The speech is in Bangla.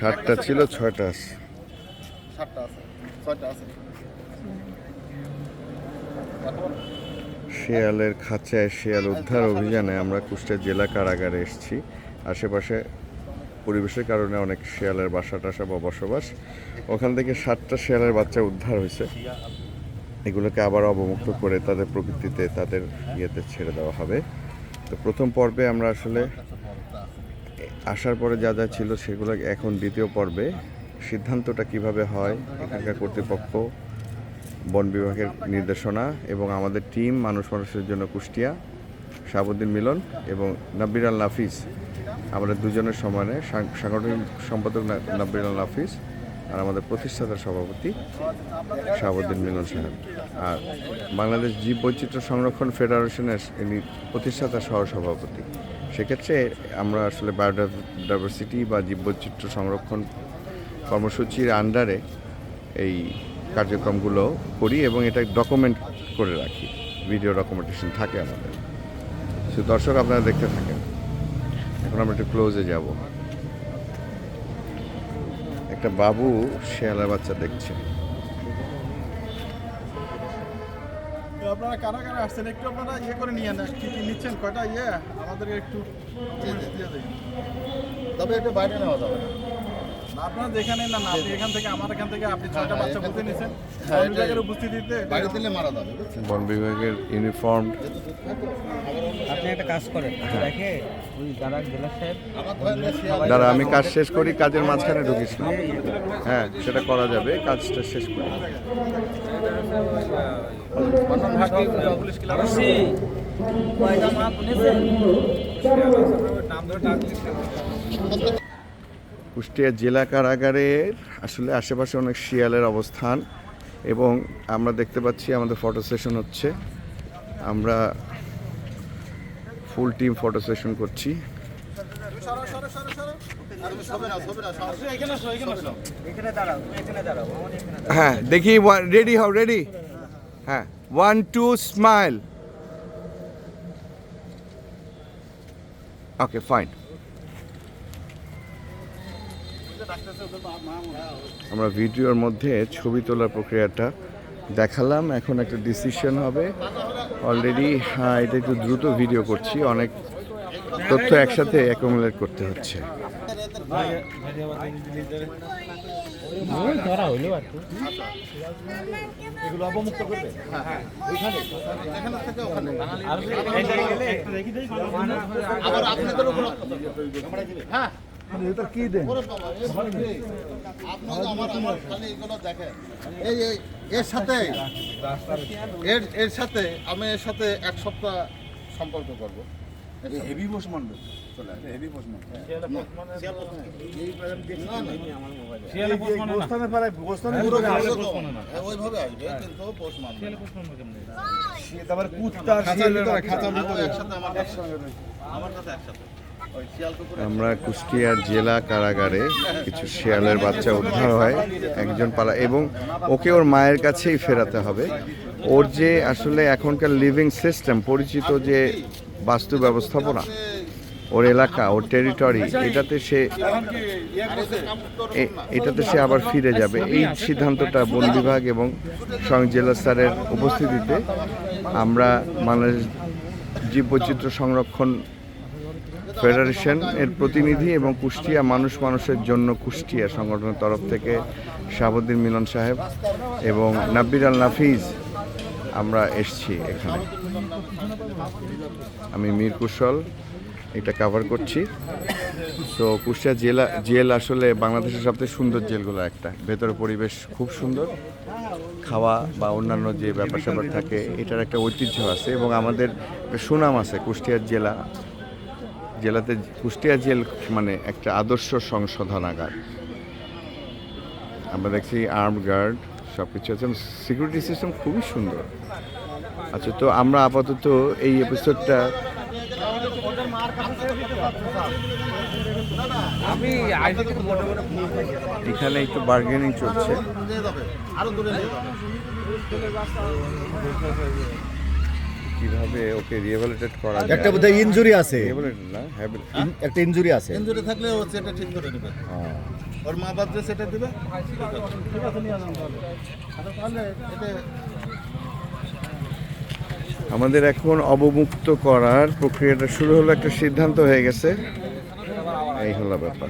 সাতটা ছিল। ছয়টা আছে। সাতটা আছে ছয়টা আছে। তারপর শিয়ালের খাঁচায় শিয়াল উদ্ধার অভিযানে আমরা কুষ্টিয়া জেলা কারাগারে এসেছি। আশেপাশে পরিবেশের কারণে অনেক শিয়ালের বাসা টাসা বা বসবাস। ওখান থেকে সাতটা শিয়ালের বাচ্চা উদ্ধার হয়েছে। এগুলোকে আবার অবমুক্ত করে তাদের প্রকৃতিতে তাদের ইয়েতে ছেড়ে দেওয়া হবে। তো প্রথম পর্বে আমরা আসলে আসার পরে যা যা ছিল সেগুলো এখন দ্বিতীয় পর্বে। সিদ্ধান্তটা কীভাবে হয়, এখানকার কর্তৃপক্ষ, বন বিভাগের নির্দেশনা এবং আমাদের টিম, মানুষ মানুষের জন্য কুষ্টিয়া শাহাবুদ্দিন মিলন এবং নাব্বির আল নাফিস। আমরা দুজনের সমানে সাংগঠনিক সম্পাদক নাব্বির আল নাফিস আর আমাদের প্রতিষ্ঠাতা সভাপতি শাহাবুদ্দিন মিলন সাহেব। আর বাংলাদেশ জীব বৈচিত্র্য সংরক্ষণ ফেডারেশনের ইনি প্রতিষ্ঠাতা সহ সভাপতি সেক্ষেত্রে আমরা আসলে বায়োডাইভার্সিটি বা জীববৈচিত্র্য সংরক্ষণ কর্মসূচির আন্ডারে এই কার্যক্রমগুলো করি এবং এটা ডকুমেন্ট করে রাখি। ভিডিও ডকুমেন্টেশন থাকে আমাদের। সো দর্শক আপনারা দেখতে থাকেন। এখন আমরা একটু ক্লোজে যাব। একটা বাবু শেয়ালের বাচ্চা দেখছে। আপনারা কারা কারা আসছেন? একটু আপনারা ইয়ে করে নিয়ে নেন। কি কি নিচ্ছেন? কয়টা ইয়ে? আমাদের একটু তবে একটু বাইরে নেওয়া যাবে না। আপনারা যেখানে না আপনি এখান থেকে আমার এখান থেকে আপনি ছয়টা বাচ্চা বুঝে নিছেন। হ্যাঁ, বন বিভাগের উপস্থিতিতে বাইরে দিলে মারা যাবে বন বিভাগের ইউনিফর্ম আপনি একটা কাজ করেন দেখে ওই যারা জেলা সাহেব আমার ধরেন যে শিয়াল- দ্বারা আমি কাজ শেষ করি কাজের মাঝখানে ঢুকিস না। হ্যাঁ সেটা করা যাবে কাজটা শেষ করি। কয়টা মা শুনেছেন কুষ্টিয়া জেলা কারাগারের আসলে আশেপাশে অনেক শিয়ালের অবস্থান এবং আমরা দেখতে পাচ্ছি আমাদের ফটো সেশন হচ্ছে। আমরা ফুল টিম ফটো সেশন করছি। হ্যাঁ দেখি রেডি হও, রেডি। হ্যাঁ one, two, smile. Okay, fine. আমরা ভিডিওর মধ্যে ছবি তোলার প্রক্রিয়াটা দেখালাম, এখন একটা ডিসিশন হবে। অলরেডি হ্যাঁ এটা একটু দ্রুত ভিডিও করছি, অনেক তথ্য একসাথে অ্যাকুমুলেট করতে হচ্ছে। এগুলো মানে এটা কি দেন? এই এর সাথে এর এর সাথে আমি এর সাথে এক সপ্তাহ সম্পর্ক করব। হেভি পোষ মানবে আমার ভিতরে। একসাথে আমার কাছে একসাথে। আমরা কুষ্টিয়ার জেলা কারাগারে কিছু শিয়ালের বাচ্চা উদ্ধার হয়, একজন পালা এবং ওকে ওর মায়ের কাছেই ফেরাতে হবে। ওর যে আসলে এখনকার লিভিং সিস্টেম পরিচিত যে বাস্তু ব্যবস্থাপনা, ওর এলাকা, ওর টেরিটরি এটাতে সে এটাতে সে আবার ফিরে যাবে। এই সিদ্ধান্তটা বন বিভাগ এবং স্বয়ং জেলা স্যারের উপস্থিতিতে আমরা বাংলাদেশ জীববৈচিত্র্য সংরক্ষণ ফেডারেশন এর প্রতিনিধি এবং কুষ্টিয়া মানুষ মানুষের জন্য কুষ্টিয়া সংগঠনের তরফ থেকে শাহাবুদ্দিন মিলন সাহেব এবং নাব্বির আল নাফিজ, আমরা এসছি এখানে। আমি মীর কুশল, এটা কভার করছি। তো কুষ্টিয়া জেলা, জেল আসলে বাংলাদেশের সবথেকে সুন্দর জেলগুলো একটা। ভেতরে পরিবেশ খুব সুন্দর। খাওয়া বা অন্যান্য যে ব্যাপার স্যাপার থাকে, এটার একটা ঐতিহ্য আছে এবং আমাদের সুনাম আছে কুষ্টিয়ার জেলা। জেলাতে কুষ্টিয়া জেল মানে একটা আদর্শ সংশোধনাগার। আমরা দেখছি আর্ম গার্ড সব কিছু আছে সিকিউরিটি সিস্টেম খুবই সুন্দর। আচ্ছা তো আমরা আপাতত এই এপিসোডটা এখানে একটু বার্গেনিং চলছে। আরও দূরে কীভাবে ওকে রিহ্যাবিলিটেট করা যায় একটা বোধহয় ইনজুরি আছে। রিহ্যাবিলিটেট না একটা ইনজুরি আছে। ইঞ্জুরি থাকলে ও সেটা ঠিক করে দেবে হ্যাঁ। ওর মা বাপ যে সেটা দেবে ঠিক আছে। নিয়ে যান তাহলে আচ্ছা, তাহলে এটা আমাদের এখন অবমুক্ত করার প্রক্রিয়াটা শুরু হলো একটা সিদ্ধান্ত হয়ে গেছে। এই হলো ব্যাপার।